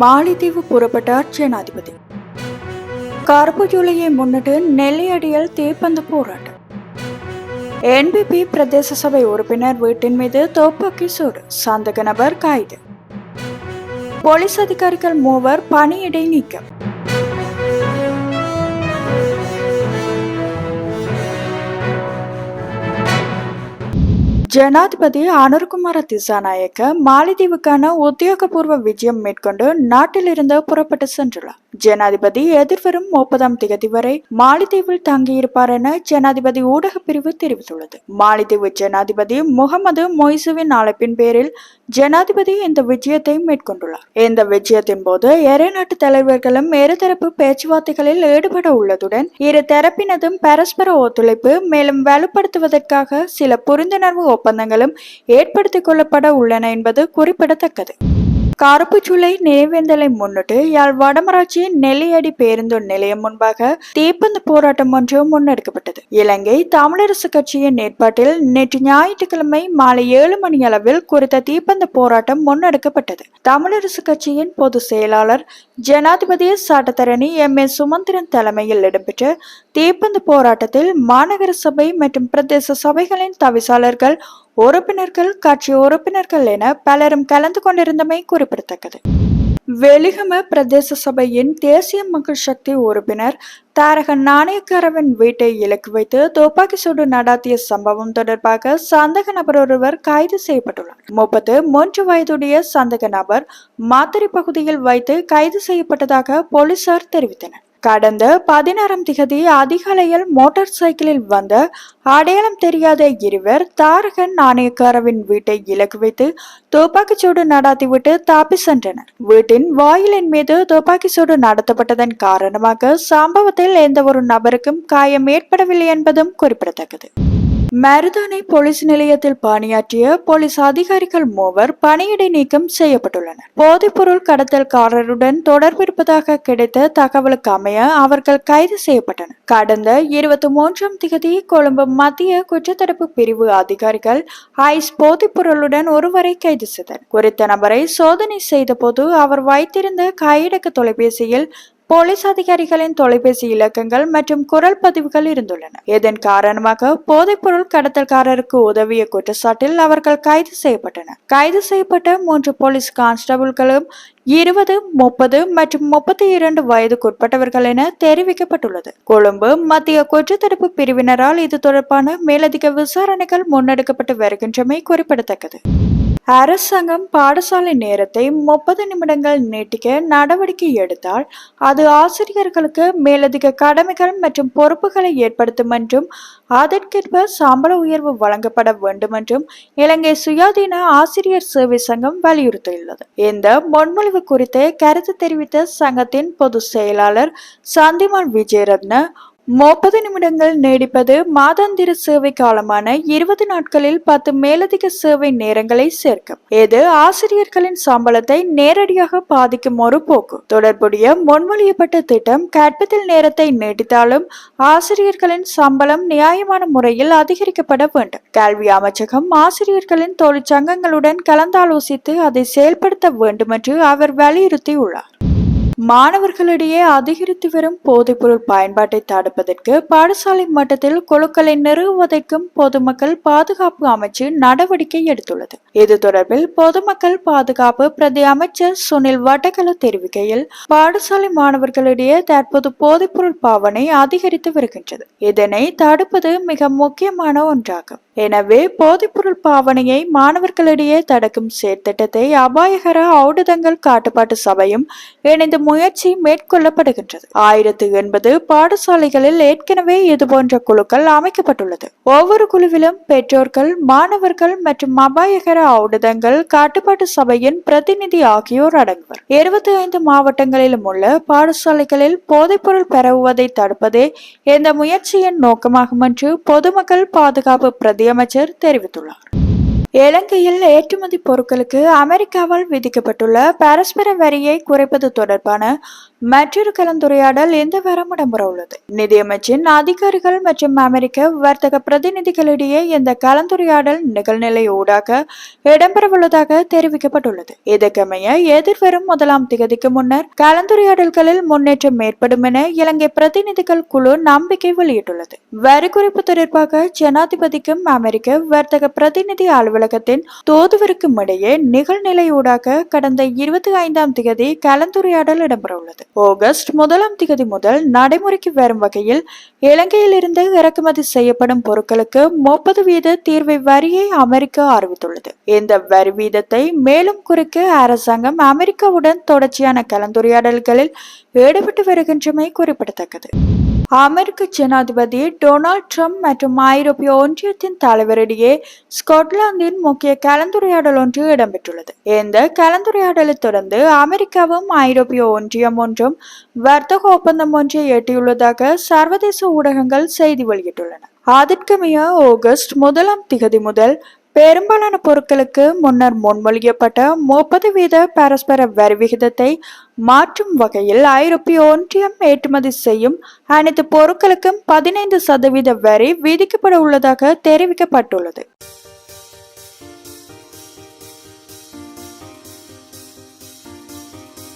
மாலித்தீவு புறப்பட்டார் ஜனாதிபதி கருப்பு ஜூலையை முன்னிட்டு நெல்லையடியில் தீப்பந்த போராட்டம். என்பிபி பிரதேச சபை உறுப்பினர் வீட்டின் மீது துப்பாக்கி சூடு சந்தக நபர் கைது. போலீஸ் அதிகாரிகள் மூவர் பணியிடை நீக்கம். ஜனாதிபதி அனுர்குமார திசாநாயக்க மாலத்தீவுக்கான உத்தியோகபூர்வ விஜயம் மேற்கொண்டு நாட்டிலிருந்து புறப்பட்டு சென்றுள்ளார். ஜனாதிபதி எதிர்வரும் முப்பதாம் திகதி வரை மாலத்தீவில் தங்கியிருப்பார் என ஜனாதிபதி ஊடக பிரிவு தெரிவித்துள்ளது. மாலத்தீவு ஜனாதிபதி முகமது மொய்சுவின் அழைப்பின் பேரில் ஜனாதிபதி இந்த விஜயத்தை மேற்கொண்டுள்ளார். இந்த விஜயத்தின் போது இரு நாட்டு தலைவர்களும் இருதரப்பு பேச்சுவார்த்தைகளில் ஈடுபட உள்ளதுடன் இரு தரப்பினதும் பரஸ்பர ஒத்துழைப்பு மேலும் வலுப்படுத்துவதற்காக சில புரிந்துணர்வு ஒப்பந்தங்களும் ஏற்படுத்திக் கொள்ளப்பட உள்ளன என்பது குறிப்பிடத்தக்கது. கருப்புச்சுளை நினைவேந்தலை முன்னிட்டு யாழ் வடமராட்சி நெல்லையடி பேருந்து நிலையம் முன்பாக தீப்பந்து போராட்டம் ஒன்று முன்னெடுக்கப்பட்டது. இலங்கை தமிழரசு கட்சியின் ஏற்பாட்டில் நேற்று ஞாயிற்றுக்கிழமை மாலை ஏழு மணி அளவில் குறித்த தீப்பந்து போராட்டம் முன்னெடுக்கப்பட்டது. தமிழரசு கட்சியின் பொதுச் செயலாளர் ஜனாதிபதி சட்டத்தரணி எம். ஏ. சுமந்திரன் தலைமையில் இடம்பெற்ற தீப்பந்து போராட்டத்தில் மாநகர சபை மற்றும் பிரதேச சபைகளின் தவிசாளர்கள் உறுப்பினர்கள் கட்சி உறுப்பினர்கள் என பலரும் கலந்து கொண்டிருந்தமை குறிப்பிடத்தக்கது. வெளிகம பிரதேச சபையின் தேசிய மக்கள் சக்தி உறுப்பினர் தாரக நாணயக்காரவின் வீட்டை இலக்கு வைத்து துப்பாக்கி சூடு நடாத்திய சம்பவம் தொடர்பாக சந்தக நபர் ஒருவர் கைது செய்யப்பட்டுள்ளார். முப்பத்து மூன்று வயதுடைய சந்தக நபர் மாத்தறை பகுதியில் வைத்து கைது செய்யப்பட்டதாக போலீசார் தெரிவித்தனர். கடந்த பதினாறாம் திகதி அதிகாலையில் மோட்டார் சைக்கிளில் வந்த அடையாளம் தெரியாத இருவர் தாரகன் நாணயக்காரவின் வீட்டை இலக்கு வைத்து துப்பாக்கிச்சூடு நடாத்திவிட்டு தாப்பி சென்றனர். வீட்டின் வாயிலின் மீது துப்பாக்கிச்சூடு நடத்தப்பட்டதன் காரணமாக சம்பவத்தில் எந்த ஒரு நபருக்கும் காயம் ஏற்படவில்லை என்பதும் குறிப்பிடத்தக்கது. மருதானை போலீஸ் நிலையத்தில் பணியாற்றிய போலீஸ் அதிகாரிகள் மூவர் பணியிடை நீக்கம் செய்யப்பட்டுள்ளனர். போதைப்பொருள் கடத்தல்காரருடன் தொடர்பு இருப்பதாக கிடைத்த தகவலுக்கு அமைய அவர்கள் கைது செய்யப்பட்டனர். கடந்த இருபத்தி மூன்றாம் திகதி கொழும்பு மத்திய குற்றத்தடுப்பு பிரிவு அதிகாரிகள் ஐஸ் போதைப்பொருளுடன் ஒருவரை கைது செய்தனர். குறித்த நபரை சோதனை செய்தபோது அவர் வைத்திருந்த கையடக்க தொலைபேசியில் போலீஸ் அதிகாரிகளின் தொலைபேசி இலக்கங்கள் மற்றும் குரல் பதிவுகள் இருந்துள்ளன. இதன் காரணமாக போதைப்பொருள் கடத்தல்காரருக்கு உதவிய குற்றச்சாட்டில் அவர்கள் கைது செய்யப்பட்டனர். கைது செய்யப்பட்ட மூன்று போலீஸ் கான்ஸ்டபிள்களும் இருபது முப்பது மற்றும் முப்பத்தி இரண்டு வயதுக்குட்பட்டவர்கள் என தெரிவிக்கப்பட்டுள்ளது. கொழும்பு மத்திய குற்றத்தடுப்பு பிரிவினரால் இது தொடர்பான மேலதிக விசாரணைகள் முன்னெடுக்கப்பட்டு வருகின்றமை குறிப்பிடத்தக்கது. அரசாங்கம் பாடசாலை நேரத்தை முப்பது நிமிடங்கள் நீட்டிக்க நடவடிக்கை எடுத்தால் அது ஆசிரியர்களுக்கு மேலதிக கடமைகள் மற்றும் பொறுப்புகளை ஏற்படுத்தும் என்றும் அதற்கேற்ப சம்பள உயர்வு வழங்கப்பட வேண்டும் என்றும் இலங்கை சுயாதீன ஆசிரியர் சேவை சங்கம் வலியுறுத்தியுள்ளது. இந்த முன்மொழிவு குறித்து கருத்து தெரிவித்த சங்கத்தின் பொதுச் செயலாளர் சந்திமான் விஜயரத்ன முப்பது நிமிடங்கள் நீடிப்பது மாதாந்திர சேவை காலமான இருபது நாட்களில் பத்து மேலதிக சேவை நேரங்களை சேர்க்கும். இது ஆசிரியர்களின் சம்பளத்தை நேரடியாக பாதிக்கும் ஒரு போக்கு. தொடர்புடைய முன்மொழியப்பட்ட திட்டம் கற்பித்தல் நேரத்தை நீடித்தாலும் ஆசிரியர்களின் சம்பளம் நியாயமான முறையில் அதிகரிக்கப்பட வேண்டும். கல்வி அமைச்சகம் ஆசிரியர்களின் தொழிற்சங்கங்களுடன் கலந்தாலோசித்து அதை செயல்படுத்த வேண்டும் என்று அவர் வலியுறுத்தியுள்ளார். மாணவர்களிடையே அதிகரித்து வரும் போதைப்பொருள் பயன்பாட்டை தடுப்பதற்கு பாடசாலை மட்டத்தில் குழுக்களை நிறுவுவதற்கும் பொதுமக்கள் பாதுகாப்பு அமைச்சு நடவடிக்கை எடுத்துள்ளது. இது தொடர்பில் பொதுமக்கள் பாதுகாப்பு பிரதி அமைச்சர் சுனில் வட்டகல தெரிவிக்கையில் பாடசாலை மாணவர்களிடையே தற்போது போதைப்பொருள் பாவனை அதிகரித்து வருகின்றது. இதனை தடுப்பது மிக முக்கியமான ஒன்றாகும். எனவே போதைப்பொருள் பாவனையை மாணவர்களிடையே தடுக்கும் செயற்திட்டத்தை அபாயகர ஔடதங்கள் காட்டுப்பாட்டு சபையும் இணைந்து முயற்சி மேற்கொள்ளப்படுகின்றது. ஆயிரத்து எண்பது பாடசாலைகளில் ஏற்கனவே இதுபோன்ற குழுக்கள் அமைக்கப்பட்டுள்ளது. ஒவ்வொரு குழுவிலும் பெற்றோர்கள் மாணவர்கள் மற்றும் அபாயகர ஔடதங்கள் காட்டுப்பாட்டு சபையின் பிரதிநிதி ஆகியோர் அடங்குவர். இருபத்தி ஐந்து மாவட்டங்களிலும் உள்ள பாடசாலைகளில் போதைப்பொருள் பரவுவதை தடுப்பதே இந்த முயற்சியின் நோக்கமாகும் என்று பொதுமக்கள் பாதுகாப்பு நிதியமைச்சர் தெரிவித்துள்ளார். இலங்கையில் ஏற்றுமதி பொருட்களுக்கு அமெரிக்காவால் விதிக்கப்பட்டுள்ள பரஸ்பர வரியை குறைப்பது தொடர்பான மற்றொரு கலந்துரையாடல் இந்த வாரம் இடம்பெற உள்ளது நிதியமைச்சின் அதிகாரிகள் மற்றும் அமெரிக்க வர்த்தக பிரதிநிதிகளிடையே இந்த கலந்துரையாடல் நிகழ்நிலை ஊடாக இடம்பெறவுள்ளதாக தெரிவிக்கப்பட்டுள்ளது. இதற்கமைய எதிர்வரும் முதலாம் திகதிக்கு முன்னர் கலந்துரையாடல்களில் முன்னேற்றம் ஏற்படும் என இலங்கை பிரதிநிதிகள் குழு நம்பிக்கை வெளியிட்டுள்ளது. வரி குறைப்பு தொடர்பாக ஜனாதிபதிக்கும் அமெரிக்க வர்த்தக பிரதிநிதி அலுவலகத்தின் தூதுவருக்கும் இடையே நிகழ்நிலை ஊடாக கடந்த இருபத்தி ஐந்தாம் திகதி கலந்துரையாடல் இடம்பெறவுள்ளது. ஆகஸ்ட் முதலாம் திகதி முதல் நடைமுறைக்கு வரும் வகையில் இலங்கையிலிருந்து இறக்குமதி செய்யப்படும் பொருட்களுக்கு முப்பது வீத தீர்வை வரியை அமெரிக்கா அறிவித்துள்ளது. இந்த வரி வீதத்தை மேலும் குறைக்க அரசாங்கம் அமெரிக்காவுடன் தொடர்ச்சியான கலந்துரையாடல்களில் ஈடுபட்டு வருகின்றமை குறிப்பிடத்தக்கது. அமெரிக்க ஜனாதிபதி டொனால்ட் ட்ரம்ப் மற்றும் ஐரோப்பிய ஒன்றியத்தின் தலைவரிடையே ஸ்காட்லாந்தின் முக்கிய கலந்துரையாடல் ஒன்று இடம்பெற்றுள்ளது. இந்த கலந்துரையாடலை தொடர்ந்து அமெரிக்காவும் ஐரோப்பிய ஒன்றியம் ஒன்றும் வர்த்தக ஒப்பந்தம் ஒன்றை எட்டியுள்ளதாக சர்வதேச ஊடகங்கள் செய்தி வெளியிட்டுள்ளன. அதற்குமைய ஆகஸ்ட் முதலாம் திகதி முதல் பெரும்பாலான பொருட்களுக்கு முன்னர் முன்மொழியப்பட்ட முப்பது வீத பரஸ்பர வரி விகிதத்தை மாற்றும் வகையில் ஐரோப்பிய ஒன்றியம் ஏற்றுமதி செய்யும் அனைத்து பொருட்களுக்கும் பதினைந்து சதவீத வரி விதிக்கப்பட உள்ளதாக தெரிவிக்கப்பட்டுள்ளது.